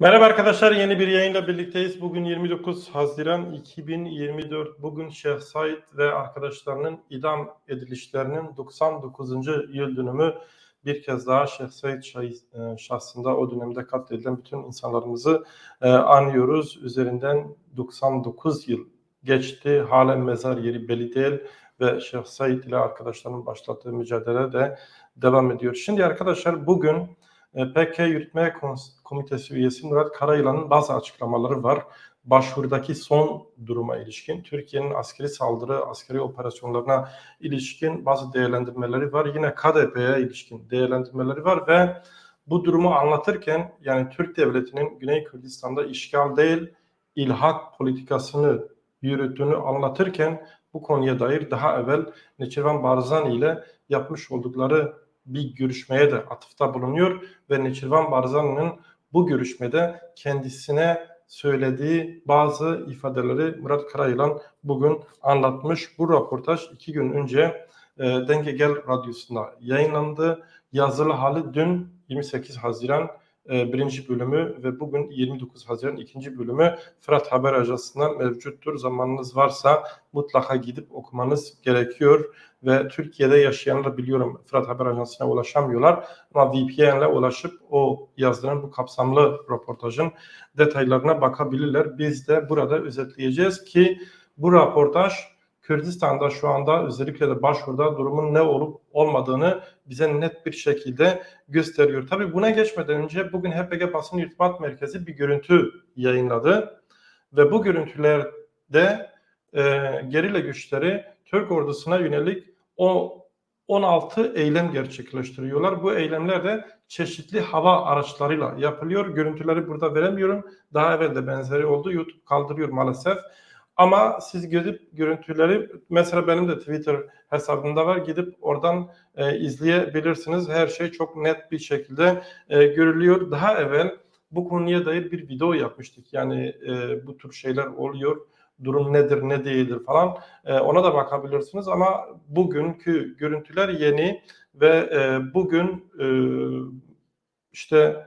Merhaba arkadaşlar, yeni bir yayınla birlikteyiz. Bugün 29 Haziran 2024. Bugün Şeyh Said ve arkadaşlarının idam edilişlerinin 99. yıl dönümü. Bir kez daha Şeyh Said e, şahsında o dönemde katledilen bütün insanlarımızı e, anıyoruz. Üzerinden 99 yıl geçti. Halen mezar yeri belli değil ve Şeyh Said ile arkadaşlarının başlattığı mücadele de devam ediyor. Şimdi arkadaşlar bugün PK Yürütme Komitesi üyesi Murat Karayılan'ın bazı açıklamaları var. Başvurdaki son duruma ilişkin, Türkiye'nin askeri saldırı, askeri operasyonlarına ilişkin bazı değerlendirmeleri var. Yine KDP'ye ilişkin değerlendirmeleri var ve bu durumu anlatırken yani Türk Devleti'nin Güney Kürdistan'da işgal değil, ilhak politikasını yürüttüğünü anlatırken bu konuya dair daha evvel Neçirvan Barzani ile yapmış oldukları bir görüşmeye de atıfta bulunuyor ve Neçirvan Barzani'nin bu görüşmede kendisine söylediği bazı ifadeleri Murat Karayılan bugün anlatmış. Bu röportaj iki gün önce e, Denge Gel Radyosu'nda yayınlandı. Yazılı hali dün 28 Haziran birinci bölümü ve bugün 29 Haziran ikinci bölümü Fırat Haber Ajansı'ndan mevcuttur. Zamanınız varsa mutlaka gidip okumanız gerekiyor ve Türkiye'de yaşayanlar biliyorum Fırat Haber Ajansı'na ulaşamıyorlar ama VPN'le ulaşıp o yazdığın bu kapsamlı röportajın detaylarına bakabilirler. Biz de burada özetleyeceğiz ki bu röportaj Kürdistan'da şu anda özellikle de başvuruda durumun ne olup olmadığını bize net bir şekilde gösteriyor. Tabii buna geçmeden önce bugün HPG Basın İrtibat Merkezi bir görüntü yayınladı ve bu görüntülerde e, gerilla güçleri Türk ordusuna yönelik o 16 eylem gerçekleştiriyorlar. Bu eylemler de çeşitli hava araçlarıyla yapılıyor. Görüntüleri burada veremiyorum. Daha evvel de benzeri oldu. YouTube kaldırıyor maalesef. Ama siz gidip görüntüleri mesela benim de Twitter hesabımda var. Gidip oradan e, izleyebilirsiniz. Her şey çok net bir şekilde e, görülüyor. Daha evvel bu konuya dair bir video yapmıştık. Yani e, bu tür şeyler oluyor durum nedir ne değildir falan e, ona da bakabilirsiniz ama bugünkü görüntüler yeni ve e, bugün e, işte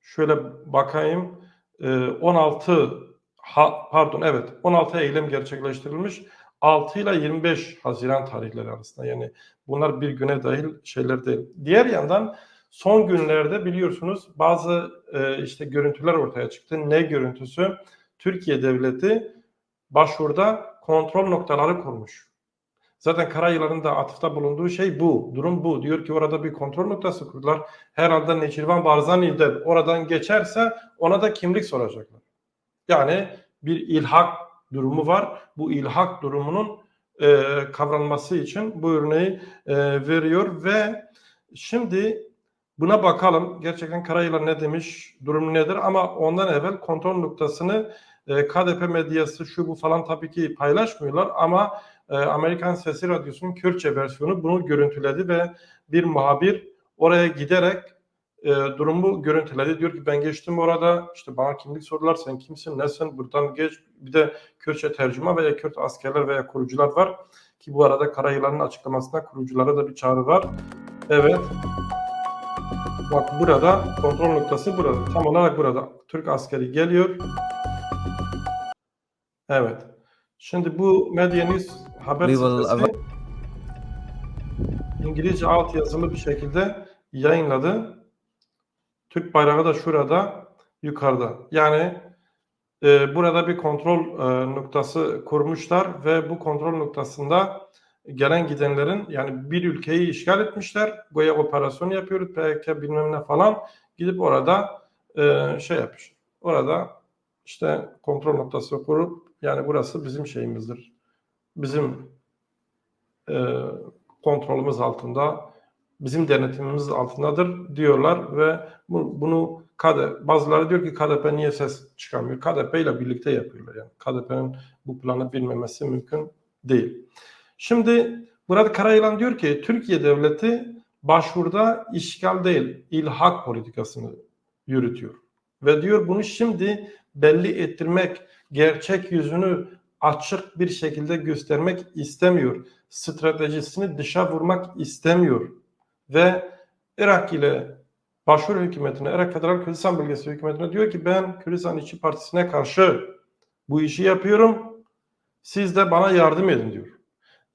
şöyle bakayım e, 16 ha, pardon evet 16 eylem gerçekleştirilmiş 6 ile 25 Haziran tarihleri arasında yani bunlar bir güne dahil şeyler değil. Diğer yandan son günlerde biliyorsunuz bazı e, işte görüntüler ortaya çıktı. Ne görüntüsü? Türkiye devleti başvuruda kontrol noktaları kurmuş. Zaten Karayılan'ın da atıfta bulunduğu şey bu. Durum bu. Diyor ki orada bir kontrol noktası kurdular. Herhalde Neçirvan Barzani de oradan geçerse ona da kimlik soracaklar. Yani bir ilhak durumu var. Bu ilhak durumunun e, kavranması için bu örneği e, veriyor ve şimdi buna bakalım. Gerçekten Karayılan ne demiş, durum nedir ama ondan evvel kontrol noktasını e, KDP medyası şu bu falan tabii ki paylaşmıyorlar ama e, Amerikan Sesi Radyosu'nun Kürtçe versiyonu bunu görüntüledi ve bir muhabir oraya giderek e, durumu görüntüledi. Diyor ki ben geçtim orada işte bana kimlik sorular sen kimsin nesin buradan geç bir de Kürtçe tercüme veya Kürt askerler veya kurucular var ki bu arada Karayılan'ın açıklamasında kuruculara da bir çağrı var. Evet. Bak burada kontrol noktası burada. Tam olarak burada. Türk askeri geliyor. Evet. Şimdi bu Media News haber sitesi İngilizce alt yazılı bir şekilde yayınladı. Türk bayrağı da şurada yukarıda. Yani e, burada bir kontrol e, noktası kurmuşlar ve bu kontrol noktasında gelen gidenlerin yani bir ülkeyi işgal etmişler. Goya operasyon yapıyoruz PKK bilmem ne falan. Gidip orada e, şey yapmış. Orada işte kontrol noktası kurup yani burası bizim şeyimizdir. Bizim e, kontrolümüz altında, bizim denetimimiz altındadır diyorlar ve bu, bunu KD, bazıları diyor ki KDP niye ses çıkarmıyor? KDP ile birlikte yapıyorlar yani. KDP'nin bu planı bilmemesi mümkün değil. Şimdi burada Karayılan diyor ki Türkiye devleti başvuruda işgal değil, ilhak politikasını yürütüyor. Ve diyor bunu şimdi belli ettirmek, gerçek yüzünü açık bir şekilde göstermek istemiyor. Stratejisini dışa vurmak istemiyor. Ve Irak ile başvuru hükümetine, Irak Federal Kürdistan Bölgesi hükümetine diyor ki ben Kürdistan İşçi Partisi'ne karşı bu işi yapıyorum. Siz de bana yardım edin diyor.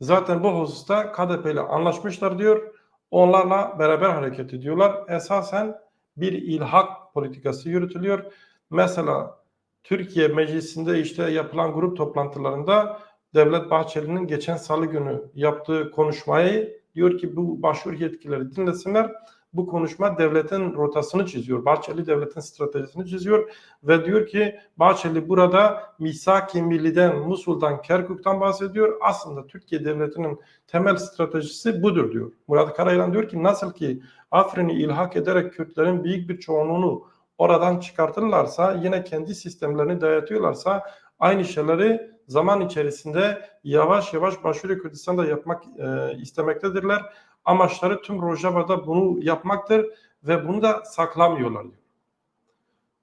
Zaten bu hususta KDP ile anlaşmışlar diyor. Onlarla beraber hareket ediyorlar. Esasen bir ilhak politikası yürütülüyor. Mesela Türkiye Meclisi'nde işte yapılan grup toplantılarında Devlet Bahçeli'nin geçen salı günü yaptığı konuşmayı diyor ki bu başvuru yetkileri dinlesinler. Bu konuşma devletin rotasını çiziyor. Bahçeli devletin stratejisini çiziyor ve diyor ki Bahçeli burada Misak-ı Milli'den, Musul'dan, Kerkuk'tan bahsediyor. Aslında Türkiye devletinin temel stratejisi budur diyor. Murat Karayılan diyor ki nasıl ki Afrin'i ilhak ederek Kürtlerin büyük bir çoğunluğunu oradan çıkartırlarsa yine kendi sistemlerini dayatıyorlarsa aynı şeyleri zaman içerisinde yavaş yavaş başvuru Kürdistan'da yapmak e, istemektedirler. Amaçları tüm Rojava'da bunu yapmaktır ve bunu da saklamıyorlar diyor.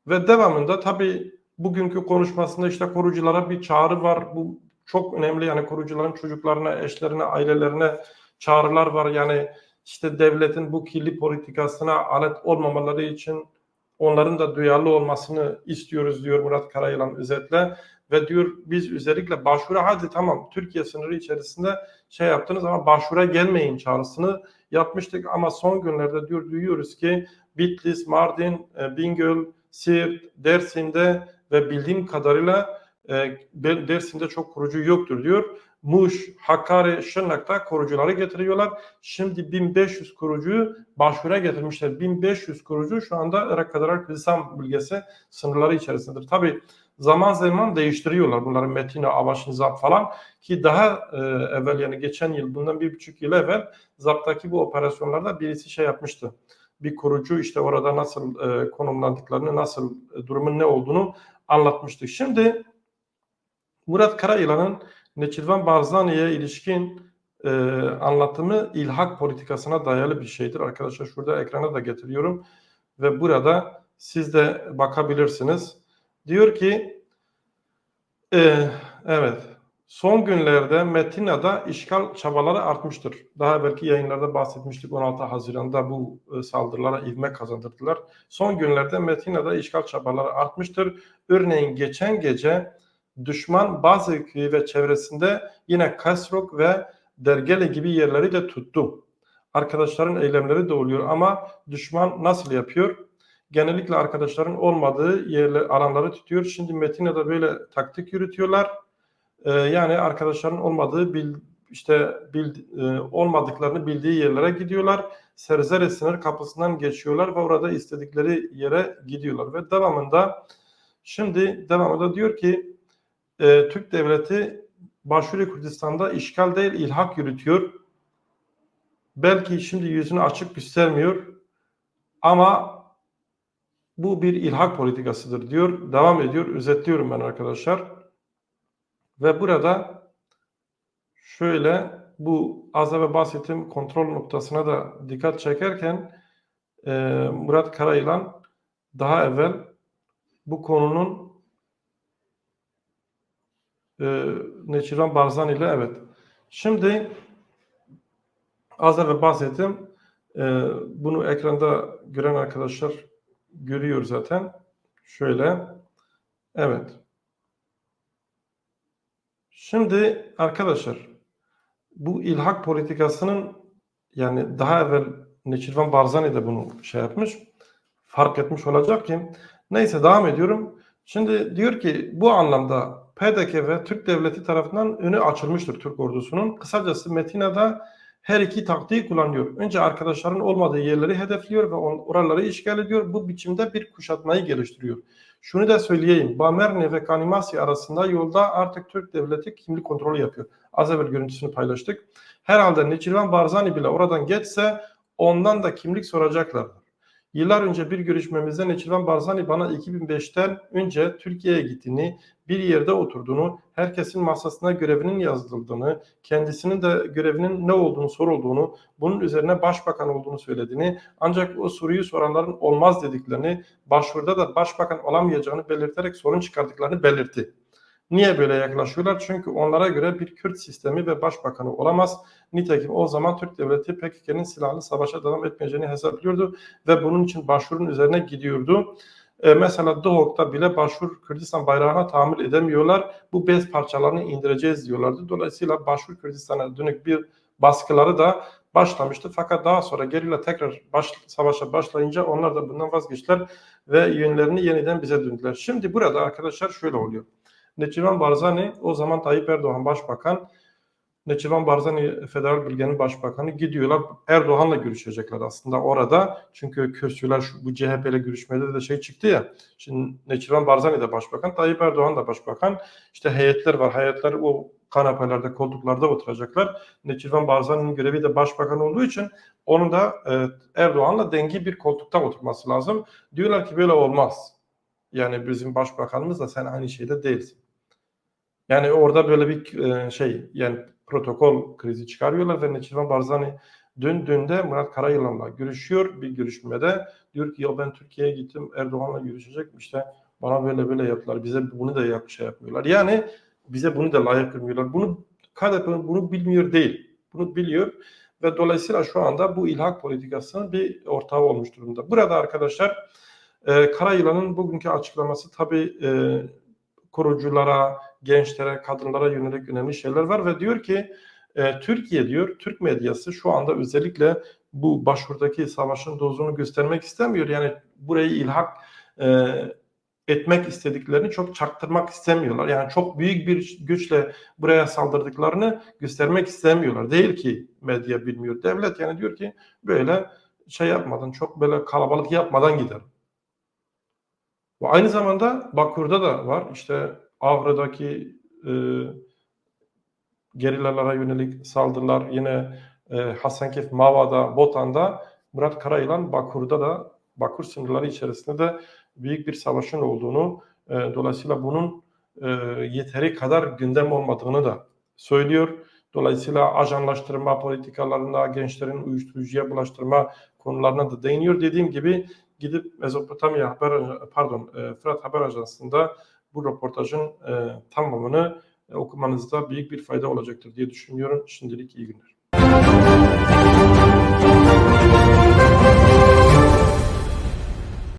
Ve devamında tabii bugünkü konuşmasında işte koruculara bir çağrı var. Bu çok önemli yani korucuların çocuklarına, eşlerine, ailelerine çağrılar var. Yani işte devletin bu kirli politikasına alet olmamaları için onların da duyarlı olmasını istiyoruz diyor Murat Karayılan özetle. Ve diyor biz özellikle başvura hadi tamam Türkiye sınırı içerisinde şey yaptınız ama başvura gelmeyin çağrısını yapmıştık. Ama son günlerde diyor duyuyoruz ki Bitlis, Mardin, e, Bingöl, Siirt, Dersim'de ve bildiğim kadarıyla Dersim'de çok kurucu yoktur diyor. Muş, Hakkari, Şırnak'ta korucuları getiriyorlar. Şimdi 1500 kurucuyu başvura getirmişler. 1500 kurucu şu anda Irak Federal Kürdistan bölgesi sınırları içerisindedir. Tabi zaman zaman değiştiriyorlar bunların Metina, Avaş, Nizap falan ki daha e, evvel yani geçen yıl bundan bir buçuk yıl evvel Zap'taki bu operasyonlarda birisi şey yapmıştı. Bir kurucu işte orada nasıl e, konumlandıklarını, nasıl e, durumun ne olduğunu anlatmıştık. Şimdi Murat Karayılan'ın Neçirvan Barzani'ye ilişkin e, anlatımı ilhak politikasına dayalı bir şeydir. Arkadaşlar şurada ekrana da getiriyorum ve burada siz de bakabilirsiniz. Diyor ki e, evet son günlerde Metina'da işgal çabaları artmıştır. Daha belki yayınlarda bahsetmiştik 16 Haziran'da bu e, saldırılara ivme kazandırdılar. Son günlerde Metina'da işgal çabaları artmıştır. Örneğin geçen gece düşman bazı köyü ve çevresinde yine Kasrok ve Dergele gibi yerleri de tuttu. Arkadaşların eylemleri de oluyor ama düşman nasıl yapıyor? Genellikle arkadaşların olmadığı yerler, alanları tutuyor. Şimdi Metina'da böyle taktik yürütüyorlar. Ee, yani arkadaşların olmadığı bil, işte bil, e, olmadıklarını bildiği yerlere gidiyorlar. Serzere sınır kapısından geçiyorlar ve orada istedikleri yere gidiyorlar. Ve devamında şimdi devamında diyor ki e, Türk devleti Başvuru Kürdistan'da işgal değil ilhak yürütüyor. Belki şimdi yüzünü açık göstermiyor ama bu bir ilhak politikasıdır diyor. Devam ediyor. Özetliyorum ben arkadaşlar. Ve burada şöyle bu az evvel bahsettiğim kontrol noktasına da dikkat çekerken e, Murat Karayılan daha evvel bu konunun e, Neçiran Barzan ile evet. Şimdi az evvel bahsettim. E, bunu ekranda gören arkadaşlar görüyor zaten. Şöyle. Evet. Şimdi arkadaşlar bu ilhak politikasının yani daha evvel Neçirvan Barzani de bunu şey yapmış. Fark etmiş olacak ki. Neyse devam ediyorum. Şimdi diyor ki bu anlamda PDK ve Türk Devleti tarafından önü açılmıştır Türk ordusunun. Kısacası Metina'da her iki taktiği kullanıyor. Önce arkadaşların olmadığı yerleri hedefliyor ve oraları işgal ediyor. Bu biçimde bir kuşatmayı geliştiriyor. Şunu da söyleyeyim. Bamerne ve Kanimasi arasında yolda artık Türk Devleti kimlik kontrolü yapıyor. Az evvel görüntüsünü paylaştık. Herhalde Neçirvan Barzani bile oradan geçse ondan da kimlik soracaklardır. Yıllar önce bir görüşmemizde Neçirvan Barzani bana 2005'ten önce Türkiye'ye gittiğini, bir yerde oturduğunu, herkesin masasına görevinin yazıldığını, kendisinin de görevinin ne olduğunu sorulduğunu, bunun üzerine başbakan olduğunu söylediğini, ancak o soruyu soranların olmaz dediklerini, başvuruda da başbakan olamayacağını belirterek sorun çıkardıklarını belirtti. Niye böyle yaklaşıyorlar? Çünkü onlara göre bir Kürt sistemi ve başbakanı olamaz. Nitekim o zaman Türk devleti PKK'nın silahlı savaşa devam etmeyeceğini hesaplıyordu ve bunun için başvurun üzerine gidiyordu. E, mesela Doğuk'ta bile başvur Kürdistan bayrağına tahammül edemiyorlar. Bu bez parçalarını indireceğiz diyorlardı. Dolayısıyla başvur Kürdistan'a dönük bir baskıları da başlamıştı. Fakat daha sonra gerilla tekrar baş, savaşa başlayınca onlar da bundan vazgeçtiler ve yönlerini yeniden bize döndüler. Şimdi burada arkadaşlar şöyle oluyor. Neçivan Barzani o zaman Tayyip Erdoğan başbakan Neçivan Barzani Federal Bölgenin Başbakanı gidiyorlar. Erdoğan'la görüşecekler aslında orada. Çünkü Kürsüler şu, bu CHP ile görüşmede de şey çıktı ya. Şimdi Neçivan Barzani de başbakan, Tayyip Erdoğan da başbakan. İşte heyetler var. Heyetler o kanepelerde, koltuklarda oturacaklar. Neçivan Barzani'nin görevi de başbakan olduğu için onun da e, Erdoğan'la dengi bir koltukta oturması lazım. Diyorlar ki böyle olmaz. Yani bizim başbakanımız da sen aynı şeyde değilsin. Yani orada böyle bir e, şey yani protokol krizi çıkarıyorlar ve Neçirvan Barzani döndüğünde Murat Karayılan'la görüşüyor bir görüşmede. Diyor ki ya ben Türkiye'ye gittim Erdoğan'la görüşecek işte bana böyle böyle yaptılar. Bize bunu da yap, şey yapmıyorlar. Yani bize bunu da layık görmüyorlar. Bunu KDP bunu bilmiyor değil. Bunu biliyor ve dolayısıyla şu anda bu ilhak politikasının bir ortağı olmuş durumda. Burada arkadaşlar e, Karayılan'ın bugünkü açıklaması tabii e, kuruculara, gençlere, kadınlara yönelik önemli şeyler var ve diyor ki e, Türkiye diyor, Türk medyası şu anda özellikle bu başvurdaki savaşın dozunu göstermek istemiyor. Yani burayı ilhak e, etmek istediklerini çok çaktırmak istemiyorlar. Yani çok büyük bir güçle buraya saldırdıklarını göstermek istemiyorlar. Değil ki medya bilmiyor. Devlet yani diyor ki böyle şey yapmadan, çok böyle kalabalık yapmadan gider. Aynı zamanda Bakur'da da var. İşte Avra'daki e, gerillalara yönelik saldırılar yine e, Hasankeyf, Mava'da, Botan'da Murat Karayılan Bakur'da da Bakur sınırları içerisinde de büyük bir savaşın olduğunu e, dolayısıyla bunun e, yeteri kadar gündem olmadığını da söylüyor. Dolayısıyla ajanlaştırma politikalarına, gençlerin uyuşturucuya bulaştırma konularına da değiniyor. Dediğim gibi gidip Mezopotamya haber pardon e, Fırat Haber Ajansı'nda bu röportajın e, tamamını e, okumanızda büyük bir fayda olacaktır diye düşünüyorum. Şimdilik iyi günler.